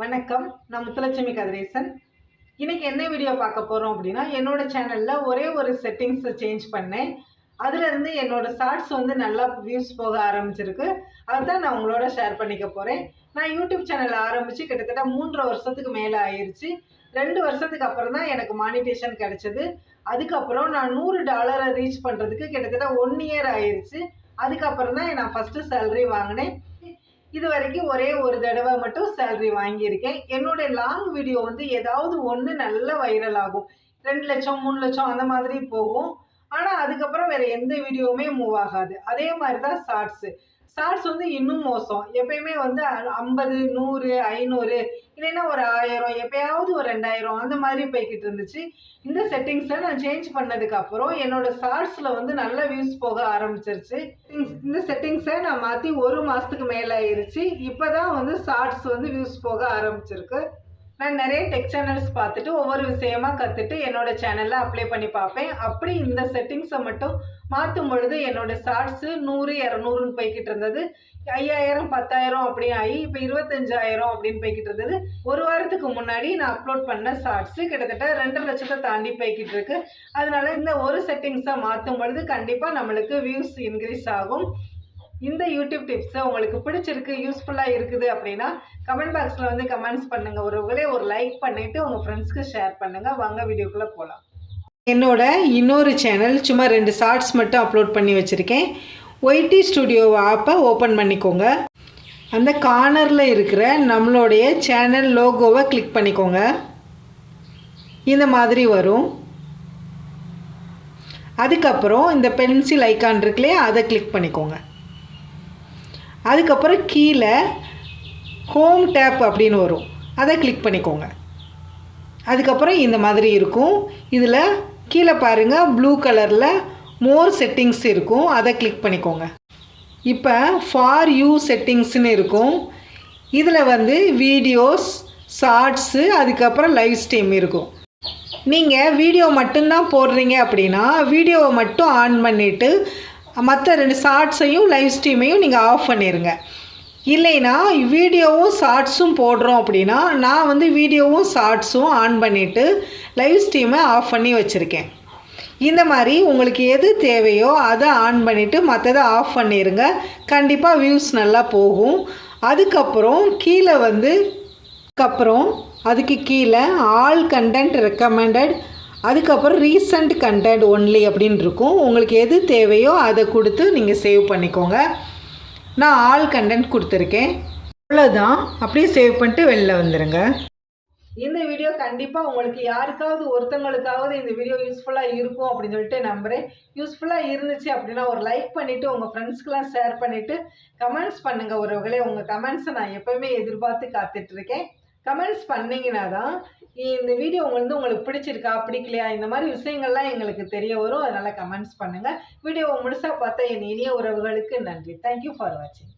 வணக்கம். நான் முத்துலட்சுமி கதிரேசன். இன்னைக்கு என்ன வீடியோ பார்க்க போகிறோம் அப்படின்னா என்னோட சேனலில் ஒரே ஒரு செட்டிங்ஸை சேஞ்ச் பண்ணேன். அதுலேருந்து என்னோட ஷார்ட்ஸ் வந்து நல்லா வியூஸ் போக ஆரம்பிச்சிருக்கு. அதுதான் நான் உங்களோட ஷேர் பண்ணிக்க போகிறேன் நான் யூடியூப் சேனல் ஆரம்பித்து கிட்டத்தட்ட மூன்றரை வருஷத்துக்கு மேலே ஆயிடுச்சு ரெண்டு வருஷத்துக்கு அப்புறம் தான் எனக்கு மானிட்டேஷன் கிடச்சிது. அதுக்கப்புறம் நான் நூறு டாலரை ரீச் பண்ணுறதுக்கு கிட்டத்தட்ட ஒன் இயர் ஆயிடுச்சு அதுக்கப்புறம் தான் நான் ஃபஸ்ட்டு சேலரி வாங்கினேன். இது வரைக்கும் ஒரே ஒரு தடவை மட்டும் சேலரி வாங்கியிருக்கேன். என்னுடைய லாங் வீடியோ வந்து ஏதாவது ஒன்று நல்ல வைரல் ஆகும். ரெண்டு லட்சம் மூணு லட்சம் அந்த மாதிரி போகும். ஆனால் அதுக்கப்புறம் வேற எந்த வீடியோவுமே மூவ் ஆகாது. அதே மாதிரி தான் ஷார்ட்ஸு ஷார்ட்ஸ் வந்து இன்னும் மோசம். எப்பயுமே வந்து ஐம்பது நூறு ஐநூறு இல்லைன்னா ஒரு ஆயிரம் எப்பயாவது ஒரு ரெண்டாயிரம் அந்த மாதிரி போய்கிட்டு இருந்துச்சு. இந்த செட்டிங்ஸை நான் சேஞ்ச் பண்ணதுக்கு அப்புறம் என்னோட ஷார்ட்ஸில் வந்து நல்ல வியூஸ் போக ஆரம்பிச்சிருச்சு. இந்த செட்டிங்ஸை நான் மாற்றி ஒரு மாதத்துக்கு மேலே ஆயிருச்சு இப்போ தான் வந்து ஷார்ட்ஸ் வந்து வியூஸ் போக ஆரம்பிச்சிருக்கு. நான் நிறைய டெக் சேனல்ஸ் பார்த்துட்டு ஒவ்வொரு விஷயமா கற்றுட்டு என்னோட சேனலில் அப்ளை பண்ணி பார்ப்பேன். அப்படி இந்த செட்டிங்ஸை மட்டும் மாற்றும் பொழுது என்னோட ஷார்ட்ஸு நூறு இரநூறுன்னு போய்கிட்டு இருந்தது. ஐயாயிரம் பத்தாயிரம் அப்படி ஆகி இப்போ இருபத்தஞ்சாயிரம் அப்படின்னு போய்கிட்டு இருந்தது. ஒரு வாரத்துக்கு முன்னாடி நான் அப்லோட் பண்ண ஷார்ட்ஸு கிட்டத்தட்ட ரெண்டு லட்சத்தை தாண்டி போய்கிட்டு இருக்கு. அதனால இந்த ஒரு செட்டிங்ஸை மாற்றும் பொழுது கண்டிப்பாக நம்மளுக்கு வியூஸ் இன்க்ரீஸ் ஆகும். இந்த யூடியூப் டிப்ஸை உங்களுக்கு பிடிச்சிருக்கு யூஸ்ஃபுல்லாக இருக்குது அப்படின்னா கமெண்ட் பாக்ஸில் வந்து கமெண்ட்ஸ் பண்ணுங்கள் ஒருவங்களே ஒரு லைக் பண்ணிவிட்டு உங்கள் ஃப்ரெண்ட்ஸ்க்கு ஷேர் பண்ணுங்கள் வாங்க வீடியோக்குள்ளே போகலாம் என்னோட இன்னொரு சேனல் சும்மா ரெண்டு ஷார்ட்ஸ் மட்டும் அப்லோட் பண்ணி வச்சுருக்கேன். ஒய்டி ஸ்டுடியோ ஆப்பை ஓப்பன் பண்ணிக்கோங்க. அந்த கார்னரில் இருக்கிற நம்மளுடைய சேனல் லோகோவை கிளிக் பண்ணிக்கோங்க. இந்த மாதிரி வரும். அதுக்கப்புறம் இந்த பென்சில் ஐக்கான் இருக்குல்லையே அதை கிளிக் பண்ணிக்கோங்க. அதுக்கப்புறம் கீழே ஹோம் டேப் அப்படின்னு வரும். அதை கிளிக் பண்ணிக்கோங்க. அதுக்கப்புறம் இந்த மாதிரி இருக்கும். இதில் கீழே பாருங்கள் ப்ளூ கலரில் மோர் செட்டிங்ஸ் இருக்கும். அதை கிளிக் பண்ணிக்கோங்க. இப்போ ஃபார் யூ செட்டிங்ஸ்னு இருக்கும். இதில் வந்து வீடியோஸ் ஷார்ட்ஸு அதுக்கப்புறம் லைவ் ஸ்ட்ரீம் இருக்கும். நீங்கள் வீடியோ மட்டும்தான் போடுறீங்க அப்படின்னா வீடியோவை மட்டும் ஆன் பண்ணிவிட்டு மற்ற ரெண்டு ஷார்ட்ஸையும் லைவ் ஸ்ட்ரீமையும் நீங்கள் ஆஃப் பண்ணிடுங்க இல்லைன்னா வீடியோவும் ஷார்ட்ஸும் போடுறோம் அப்படின்னா நான் வந்து வீடியோவும் ஷார்ட்ஸும் ஆன் பண்ணிவிட்டு லைவ் ஸ்ட்ரீமை ஆஃப் பண்ணி வச்சுருக்கேன். இந்த மாதிரி உங்களுக்கு எது தேவையோ அதை ஆன் பண்ணிவிட்டு மற்றதை ஆஃப் பண்ணிடுங்க கண்டிப்பாக வியூஸ் நல்லா போகும். அதுக்கப்புறம் கீழே வந்து அதுக்கப்புறம் அதுக்கு கீழே ஆல் கண்டென்ட் ரெக்கமெண்டட் அதுக்கப்புறம் ரீசண்ட் கண்டென்ட் ஒன்லி அப்படின்னு இருக்கும் உங்களுக்கு எது தேவையோ அதை கொடுத்து நீங்கள் சேவ் பண்ணிக்கோங்க. நான் ஆல் கண்டென்ட் கொடுத்துருக்கேன். அவ்வளோதான் அப்படியே சேவ் பண்ணிட்டு வெளில வந்துடுங்க இந்த வீடியோ கண்டிப்பாக உங்களுக்கு யாருக்காவது ஒருத்தங்களுக்காவது இந்த வீடியோ யூஸ்ஃபுல்லாக இருக்கும் அப்படின்னு சொல்லிட்டு நம்புகிறேன் யூஸ்ஃபுல்லாக இருந்துச்சு அப்படின்னா ஒரு லைக் பண்ணிவிட்டு உங்கள் ஃப்ரெண்ட்ஸ்க்கெலாம் ஷேர் பண்ணிவிட்டு கமெண்ட்ஸ் பண்ணுங்கள் உறவுகளே உங்கள் கமெண்ட்ஸை நான் எப்போவுமே எதிர்பார்த்து காத்துட்ருக்கேன் கமெண்ட்ஸ் பண்ணிங்கன்னா தான் இந்த வீடியோ வந்து உங்களுக்கு பிடிச்சிருக்கா பிடிக்கலையா? இந்த மாதிரி விஷயங்கள்லாம் எங்களுக்கு தெரிய வரும். அதனால் கமெண்ட்ஸ் பண்ணுங்கள் வீடியோவை முழுசாக பார்த்தா என் இனிய உறவுகளுக்கு நன்றி. தேங்க்யூ ஃபார் வாட்சிங்